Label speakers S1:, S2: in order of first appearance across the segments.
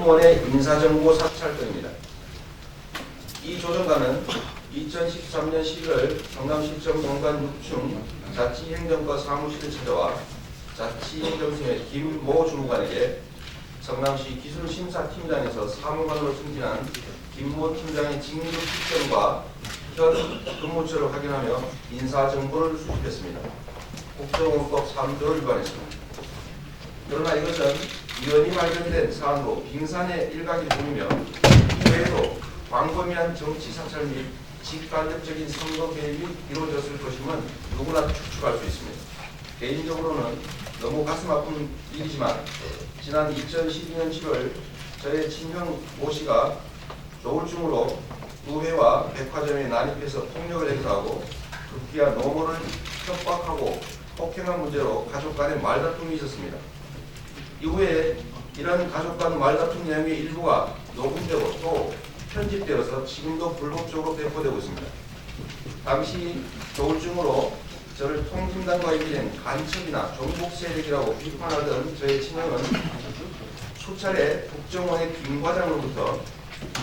S1: 공무원의 인사정보 사찰 등입니다. 이 조정관은 2013년 11월 성남시청 공간 6층 자치행정과 사무실을 찾아와 자치행정팀의 김모 주무관에게 성남시 기술심사팀장에서 사무관으로 승진한 김모 팀장의 직무 특성과 현 근무처를 확인하며 인사정보를 수집했습니다. 국정원법 3조를 위반했습니다. 그러나 이것은 위헌이 발견된 사안으로 빙산의 일각이 보이며 이외에도 광범위한 정치 사찰 및 직간접적인 선거 개입이 이루어졌을 것임은 누구나 추측할 수 있습니다. 개인적으로는 너무 가슴 아픈 일이지만 지난 2012년 7월 저의 친형 모 씨가 조울증으로 의회와 백화점에 난입해서 폭력을 행사하고 급기야 노모를 협박하고 폭행한 문제로 가족 간의 말다툼이 있었습니다. 이후에 이런 가족 간 말다툼 내용의 일부가 녹음되고 또 편집되어서 지금도 불법적으로 배포되고 있습니다. 당시 조울증으로 저를 통팀단과 이기는 간첩이나 종북 세력이라고 비판하던 저의 친형은 수차례 국정원의 김 과장으로부터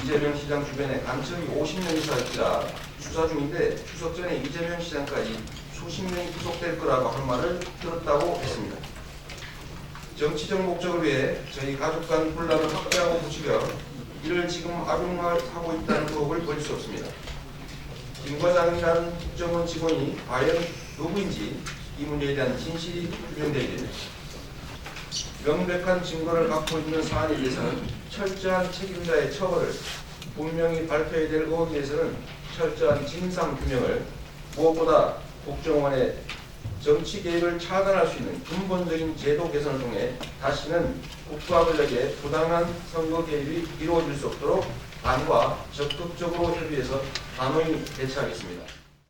S1: 이재명 시장 주변에 간첩이 50명 이상 있다 수사 중인데 추석 전에 이재명 시장까지 수십 명이 구속될 거라고 할 말을 들었다고 했습니다. 정치적 목적을 위해 저희 가족 간 분란을 확대하고 부추겨 이를 지금 악용하고 있다는 의혹을 버릴 수 없습니다. 김 과장이라는 국정원 직원이 과연 누구인지 이 문제에 대한 진실이 규명되어야 됩니다. 명백한 증거를 갖고 있는 사안에 대해서는 철저한 책임자의 처벌을 분명히 밝혀야 될 의혹에 대해서는 철저한 진상 규명을 무엇보다 국정원의 정치 개입을 차단할 수 있는 근본적인 제도 개선을 통해 다시는 국가 권력의 부당한 선거 개입이 이루어질 수 없도록 당과 적극적으로 협의해서 단호히 대처하겠습니다.